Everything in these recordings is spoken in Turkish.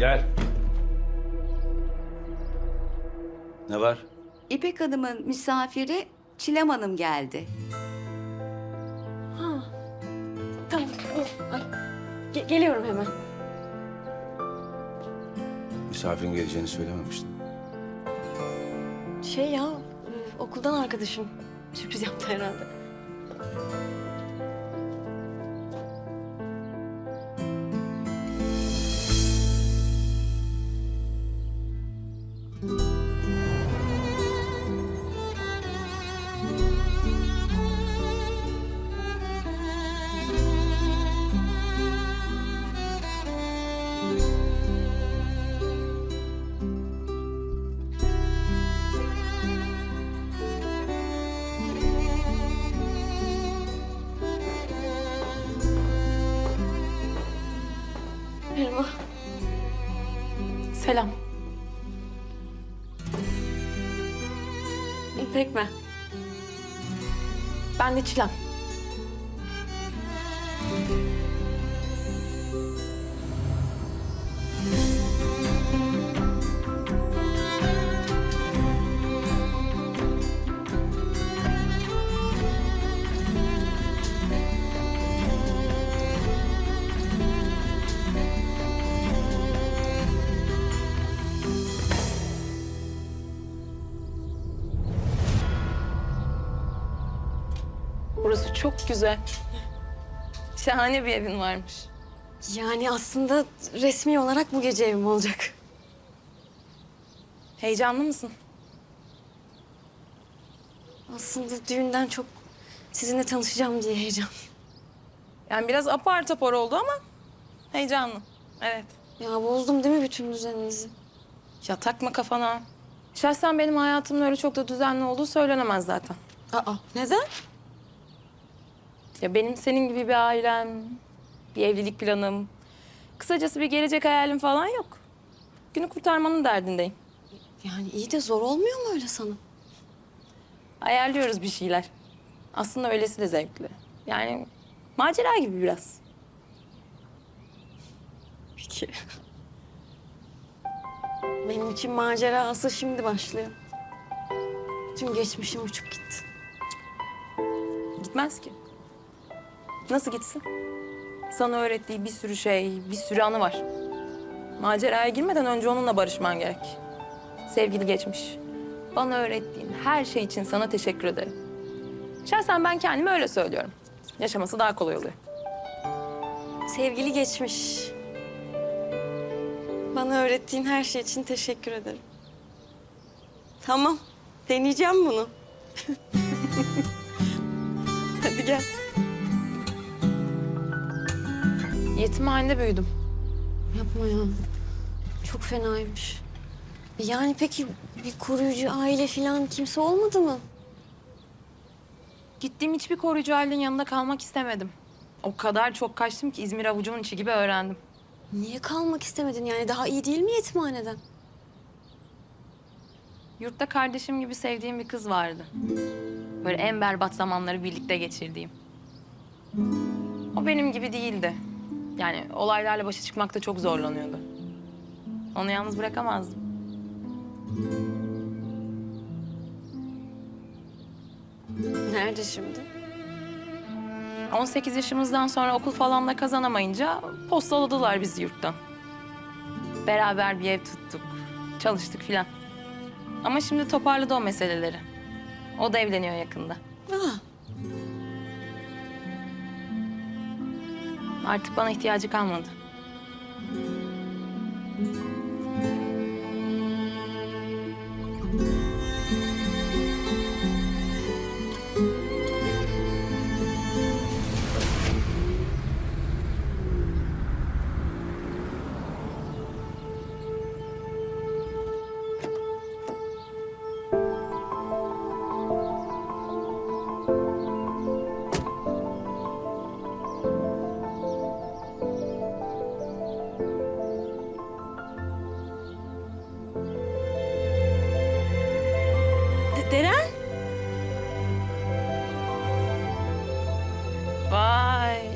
Gel. Ne var? İpek Hanım'ın misafiri Çilem Hanım geldi. Ha. Tamam. Ay. Ge- geliyorum hemen. Misafirin geleceğini söylememiştin. Şey ya, e, okuldan arkadaşım. Sürpriz yaptı herhalde. Merhaba. Selam. İpek ben. Ben de Çilem. Burası çok güzel. Şahane bir evin varmış. Yani aslında resmi olarak bu gece evim olacak. Heyecanlı mısın? Aslında düğünden çok sizinle tanışacağım diye heyecan. Yani biraz apar topar oldu ama heyecanlı. Evet. Ya bozdum değil mi bütün düzeninizi? Ya takma kafana. Şahsen benim hayatımın öyle çok da düzenli olduğu söylenemez zaten. Aa, neden? Ya benim senin gibi bir ailem, bir evlilik planım, kısacası bir gelecek hayalim falan yok. Günü kurtarmanın derdindeyim. Yani iyi de zor olmuyor mu öyle sana? Ayarlıyoruz bir şeyler. Aslında öylesi de zevkli. Yani macera gibi biraz. Peki. Benim için macera asıl şimdi başlıyor. Tüm geçmişim uçup gitti. Gitmez ki. Nasıl gitsin? Sana öğrettiği bir sürü şey, bir sürü anı var. Maceraya girmeden önce onunla barışman gerek. Sevgili geçmiş, bana öğrettiğin her şey için sana teşekkür ederim. Şahsen ben kendime öyle söylüyorum. Yaşaması daha kolay oluyor. Sevgili geçmiş. Bana öğrettiğin her şey için teşekkür ederim. Tamam, deneyeceğim bunu. Hadi gel. Yetimhanede büyüdüm. Yapma ya. Çok fenaymış. Yani peki bir koruyucu aile falan kimse olmadı mı? Gittiğim hiçbir koruyucu ailenin yanında kalmak istemedim. O kadar çok kaçtım ki İzmir avucumun içi gibi öğrendim. Niye kalmak istemedin? Yani daha iyi değil mi yetimhaneden? Yurtta kardeşim gibi sevdiğim bir kız vardı. Böyle en berbat zamanları birlikte geçirdiğim. O benim gibi değildi. Yani olaylarla başa çıkmakta çok zorlanıyordu. Onu yalnız bırakamazdım. Nerede şimdi? 18 yaşımızdan sonra okul falan da kazanamayınca postaladılar bizi yurttan. Beraber bir ev tuttuk, çalıştık filan. Ama şimdi toparladı o meseleleri. O da evleniyor yakında. Aa, Artık bana ihtiyacı kalmadı.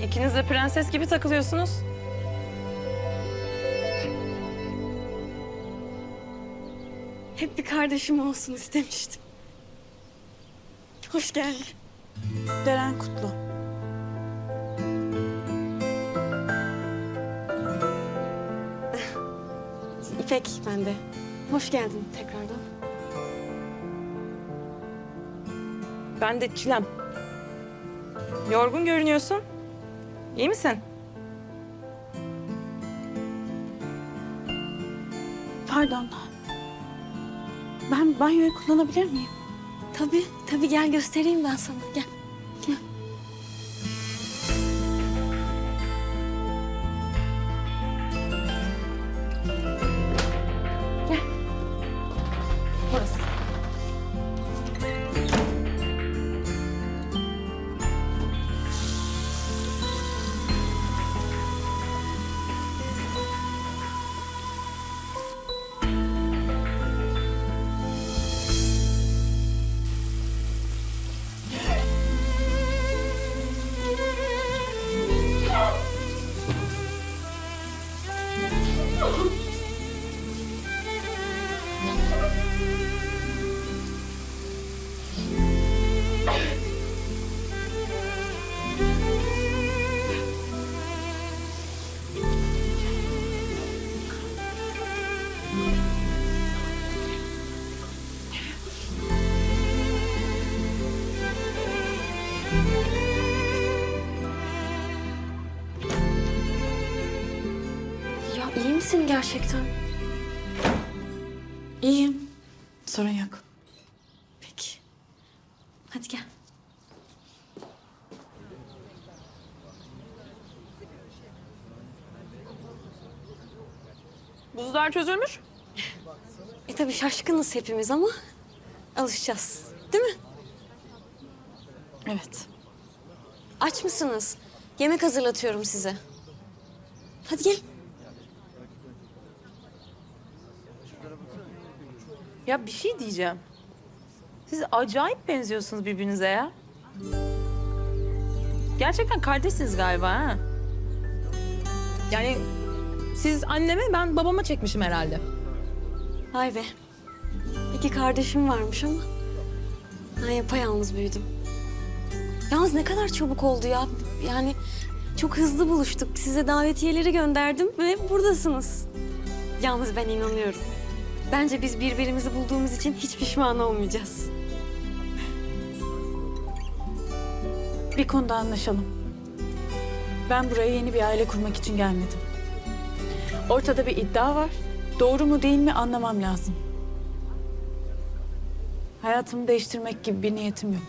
İkiniz de prenses gibi takılıyorsunuz. Hep bir kardeşim olsun istemiştim. Hoş geldin. Deren Kutlu. İpek ben de. Hoş geldin tekrardan. Ben de Çilem. Yorgun görünüyorsun. İyi misin? Pardon. Ben banyoyu kullanabilir miyim? Tabii, tabii gel göstereyim ben sana. Gel. Gel. Gel. İyi misin gerçekten? İyiyim. Sorun yok. Peki. Hadi gel. Buzlar çözülmüş. E tabii şaşkınız hepimiz ama alışacağız. Değil mi? Evet. Aç mısınız? Yemek hazırlatıyorum size. Hadi gel. Ya bir şey diyeceğim. Siz acayip benziyorsunuz birbirinize ya. Gerçekten kardeşsiniz galiba ha? Yani siz anneme ben babama çekmişim herhalde. Vay be. İki kardeşim varmış ama ben yapayalnız büyüdüm. Yalnız ne kadar çabuk oldu ya. Yani çok hızlı buluştuk. Size davetiyeleri gönderdim ve buradasınız. Yalnız ben inanıyorum. Bence biz birbirimizi bulduğumuz için hiç pişman olmayacağız. Bir konuda anlaşalım. Ben buraya yeni bir aile kurmak için gelmedim. Ortada bir iddia var. Doğru mu değil mi anlamam lazım. Hayatımı değiştirmek gibi bir niyetim yok.